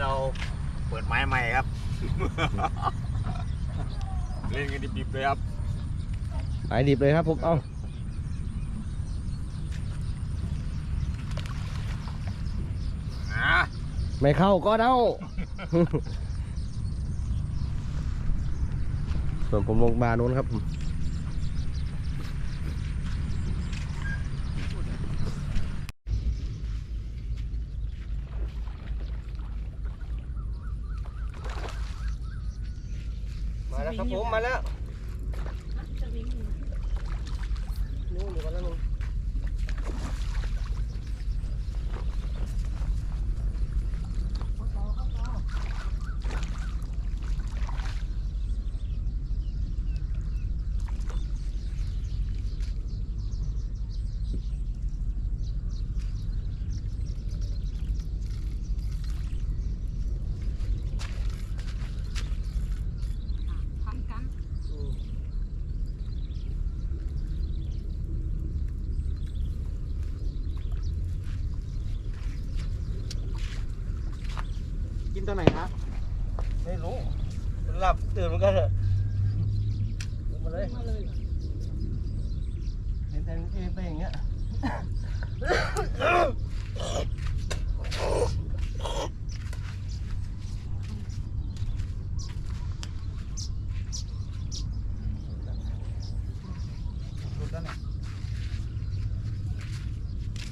เราเปิดไม้ใหม่ครับ เล่นกันดิบๆเลยครับหมายดิบเลยครับผมเอ้าอ่าไม่เข้าก็เด้าส่วนผมลงมาโน้นครับ แล้วครับผมมาแล้วนู่นอยู่กันแล้วนู่น ตอนไหนครับไม่รู้ หลับตื่นมันก็เถอะลงมาเลยมาเลยเห็นแทนเอไปอย่างเงี้ย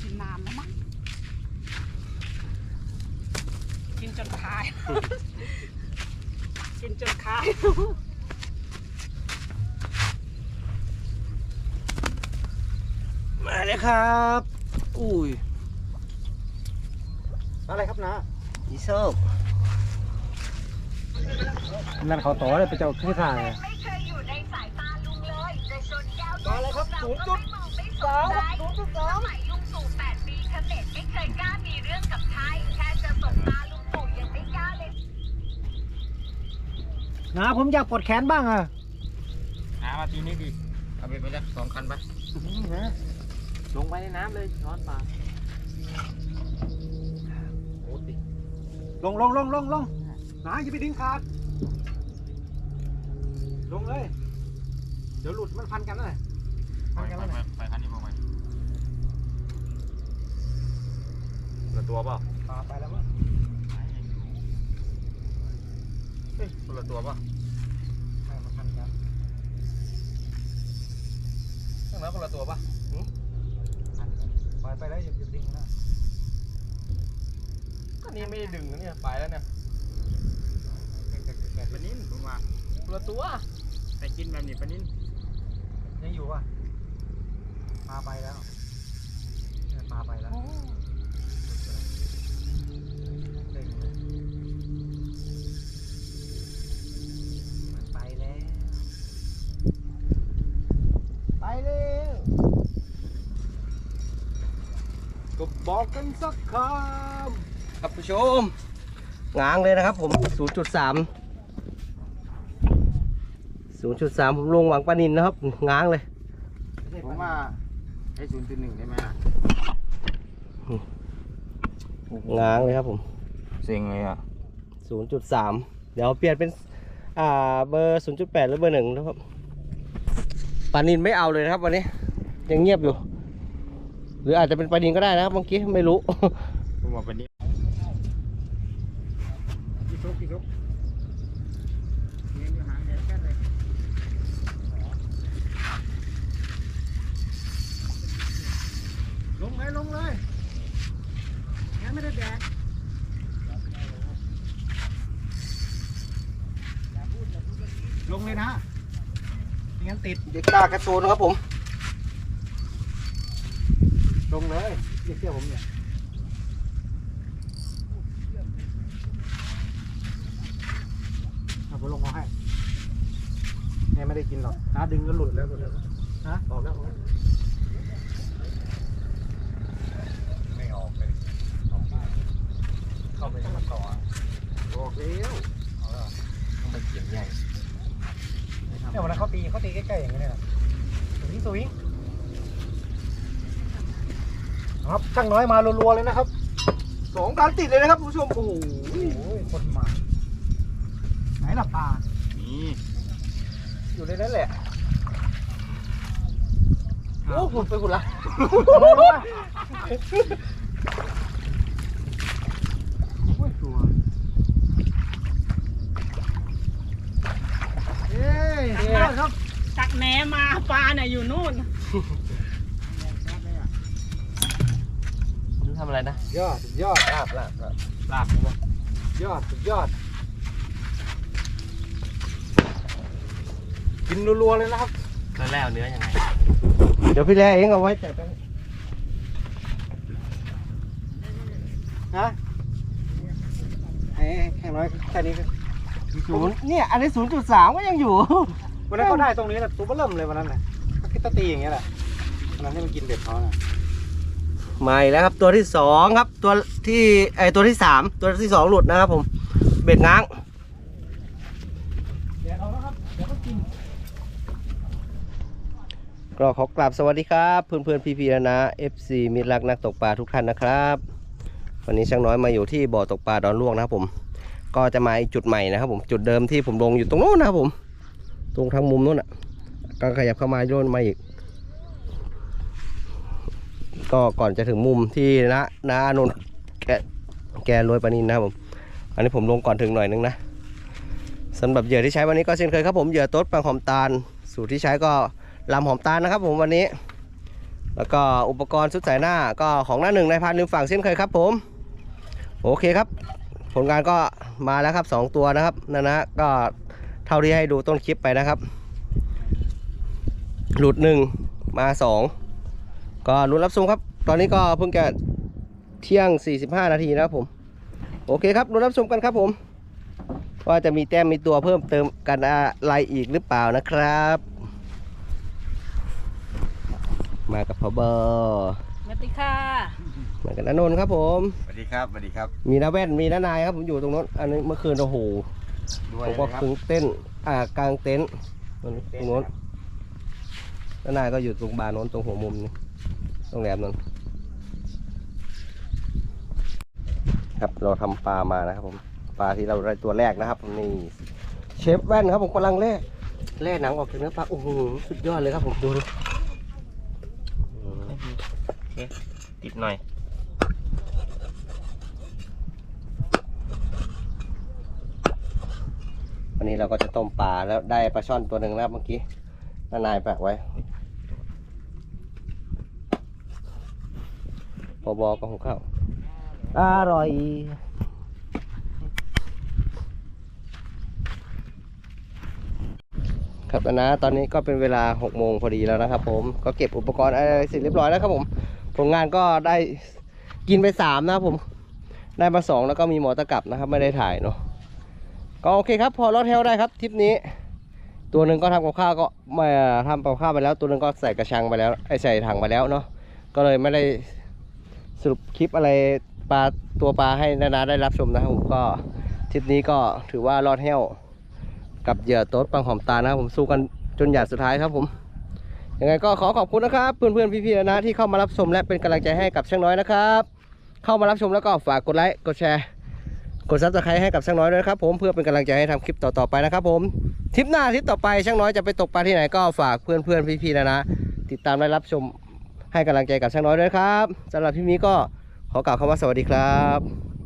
กินนานแล้วมั้งกินจนคาย กินจนคายมาเลยครับ อุ้ย อะไรครับนะอีโซกนั่นเขาต่อเลยไปเจ้าขึ้นถ่ายไม่เคยอยู่ในสายตาลุงเลยจะชนแก้วมาเลยครับศูนย์จุดไม่มองไม่สสานมใจศูนย์จุดสสามมัยลุงตู่แปดปีเขมรไม่เคยกล้ามีเรื่องกับใครแค่จะสบตาลุงตู่ยังไม่กล้าเลย นะผมอยากปวดแขนบ้างอะหามาทีนี้ดิเอาไปไปสักสองคันไปลงไปในน้ำเลยช้อนปลาโอ้ติลงลงลงลงลงนะอย่าไปดึงขาดลงเลย เดี๋ยวหลุดมันพันกันนะไปพันกันไปแล้วไปนะไปคันนี้พอไปเหลือตัวเปล่าปลาไปแล้วมั้ง เฮ้ยคนละตัวเปล่าให้มันพันกันใช่ไหมคนละตัวเปล่าพันกันปล่อยไปแล้วอย่าอย่าดึงนะก็นี่ไม่ได้ดึงนะเนี่ยไปแล้วเนี่ยปลานิ่นผมว่าคนละตัวแต่กินแบบนี้ปลานิ่นยังอยู่ป่ะปลาไปแล้วเนี่ยปลาไปแล้ว ก็บอกกันสักคำครับผู้ชมง้างเลยนะครับผม 0.3 0.3 ผมลงหวังปลานินนะครับ ง้างเลย ผมว่าไอ้ศูนย์จุดหนึ่งได้ไหมล่ะง้างเลยครับผมเซ็งเลยอะ 0.3 เดี๋ยวเปลี่ยนเป็น อ่า เบอร์ 0.8 หรือเบอร์หนึ่งนะครับปลานินไม่เอาเลยนะครับวันนี้ ยังเงียบอยู่ หรืออาจจะเป็นปลานินก็ได้นะครับเมื่อกี้ไม่รู้ ผมว่าปลานิ่นกี่ชุกกี่ชุกเงี้ยอยู่หางเดียวแค่เลยลงเลยลงเลยแกไม่ได้แดกลงเลยนะไม่งั้นติด เด็กตากระตูนครับผม ลงเลยเรียกเชื่อผมเนี่ยเอาผมลงมาให้แม่ไม่ได้กินหรอกน้าดึงก็หลุดแล้วหลุดแล้วฮะออกแล้วออกแล้วไม่ออกเลยออกมาเข้าไปในต่อบอกแล้วต้องไปเขียนใหญ่เนี่ยวันนั้นเขาตีเขาตีใกล้ๆอย่างนี้เนี่ยสวิงสวิง ครับช่างน้อยมารัวๆเลยนะครับสสองการติดเลยนะครับคุณผู้ชมโอ้โหโอ้ยคนมาไหนล่ะปลานี่อยู่ในนั้นแหละโอ้หุ่นไปหุ่นละโอ้ยตัวเอ้ยสุดยอดครับตักแหนมาปลาเนี่ยอยู่นู่น ทำอะไรนะ ยอดสุดยอดลาบลาบลาบลาบยอดสุดยอด กินรัวๆเลยนะครับ แล้วแล้วเนื้อยังไง เดี๋ยวพี่แลเองเอาไว้จัดไปฮะไอ้แค่น้อยแค่นี้ก็ศูนย์เนี่ย อันนี้ศูนย์จุดสามก็ยังอยู่ วันนั้นเขาได้ตรงนี้แหละตัวเบอเริ่มเลยวันนั้นน่ะก็คิดตะตีอย่างเงี้ยแหละวันนั้นที่มันกินเบ็ดเขาน่ะ มาอีกแล้วครับตัวที่สองครับตัวที่ไอตัวที่สามตัวที่สองหลุดนะครับผมเบ็ดง้างเดี๋ยวเอาแล้วครับเดี๋ยวก็กินก็ขอกราบสวัสดีครับเพื่อนเพื่อนพี่พี่ๆนะ FC มิตรรักนักตกปลาทุกท่านนะครับ วันนี้ช่างน้อยมาอยู่ที่บ่อตกปลาดอนลวกนะครับผม ก็จะมาอีกจุดใหม่นะครับผมจุดเดิมที่ผมลงอยู่ตรงโน้นนะครับผม ตรงทางมุมโน้นอะก็ขยับเข้ามาโยนมาอีก ก็ก่อนจะถึงมุมที่นะนะนนท์แกแกรวยปานินนะครับผม อันนี้ผมลงก่อนถึงหน่อยนึงนะสำหรับเหยื่อที่ใช้วันนี้ก็เช่นเคยครับผมเหยื่อต๊ดปังหอมตาล สูตรที่ใช้ก็ลำหอมตาลนะครับผมวันนี้ แล้วก็อุปกรณ์ชุดสายหน้าก็ของหน้าหนึ่งในพันลืมฝั่งเช่นเคยครับผม โอเคครับ ผลงานก็มาแล้วครับสองตัวนะครับนั่นนะก็เท่าที่ให้ดูต้นคลิปไปนะครับ หลุดหนึ่งมาสอง ก็ลุ้นรับชมครับ ตอนนี้ก็เพิ่งจะเที่ยง 45 นาทีนะครับผม โอเคครับลุ้นรับชมกันครับผม ว่าจะมีแต้มมีตัวเพิ่มเติมกันอะไรอีกหรือเปล่านะครับ มากับพอเบอร์สวัสดีค่ะมากับนนนท์ครับผม สวัสดีครับสวัสดีครับ มีน้าแว่นมีน้านายครับผมอยู่ตรงโน้นอันนี้เมื่อคืนโอ้โหด้วยผมก็นะครับคึงเต้นอ่ากลางเต็นท์ตรงตรงโน้นน้านายก็อยู่ตรงบานโน้นตรงหัวมุมนี่ ตรงแหลมนั้นครับเราทำปลามานะครับผมปลาที่เราได้ตัวแรกนะครับนี่เชฟแว่นครับผมกำลังแล่แล่หนังออกจากเนื้อปลาโอ้โหสุดยอดเลยครับผมดูดูอืมโอเคติดหน่อยวันนี้เราก็จะต้มปลาแล้วได้ปลาช่อนตัวหนึ่งนะครับเมื่อกี้น้านายแปะไว้ พอบอก็หุงข้าวอร่อยครับนะ ตอนนี้ก็เป็นเวลา6โมงพอดีแล้วนะครับผม ก็เก็บอุปกรณ์อะไรเสร็จเรียบร้อยแล้วครับผม ผลงานก็ได้กินไปสามนะครับผม ได้มาสองแล้วก็มีหมอตะกลับนะครับ ไม่ได้ถ่ายเนาะ ก็โอเคครับ พอรอดเทลได้ครับทริปนี้ ตัวหนึ่งก็ทำกับข้าวก็มาทำกับข้าวไปแล้ว ตัวหนึ่งก็ใส่กระชังไปแล้ว ไอใส่ถังไปแล้วเนาะ ก็เลยไม่ได้ สรุปคลิปอะไรปลาตัวปลาให้นานาได้รับชมนะครับผมก็ทริปนี้ก็ถือว่ารอดเทลกับเหยื่อโต๊ดปังหอมตานะครับผมสู้กันจนหยาดสุดท้ายครับผมยังไงก็ขอขอบคุณนะครับเพื่อนๆพี่ๆนะที่เข้ามารับชมและเป็นกำลังใจให้กับช่างน้อยนะครับ เข้ามารับชมแล้วก็ฝากกดไลค์กดแชร์กดซับสไครต์ให้กับช่างน้อยด้วยครับผมเพื่อเป็นกำลังใจให้ทำคลิปต่อๆไปนะครับผมทริปหน้าทริปต่อไปช่างน้อยจะไปตกปลาที่ไหนก็ฝากเพื่อนๆพี่ๆนะนะติดตามและรับชม ให้กำลังใจกับช่างน้อยด้วยครับสำหรับพี่มีก็ขอกล่าวคำว่าสวัสดีครับ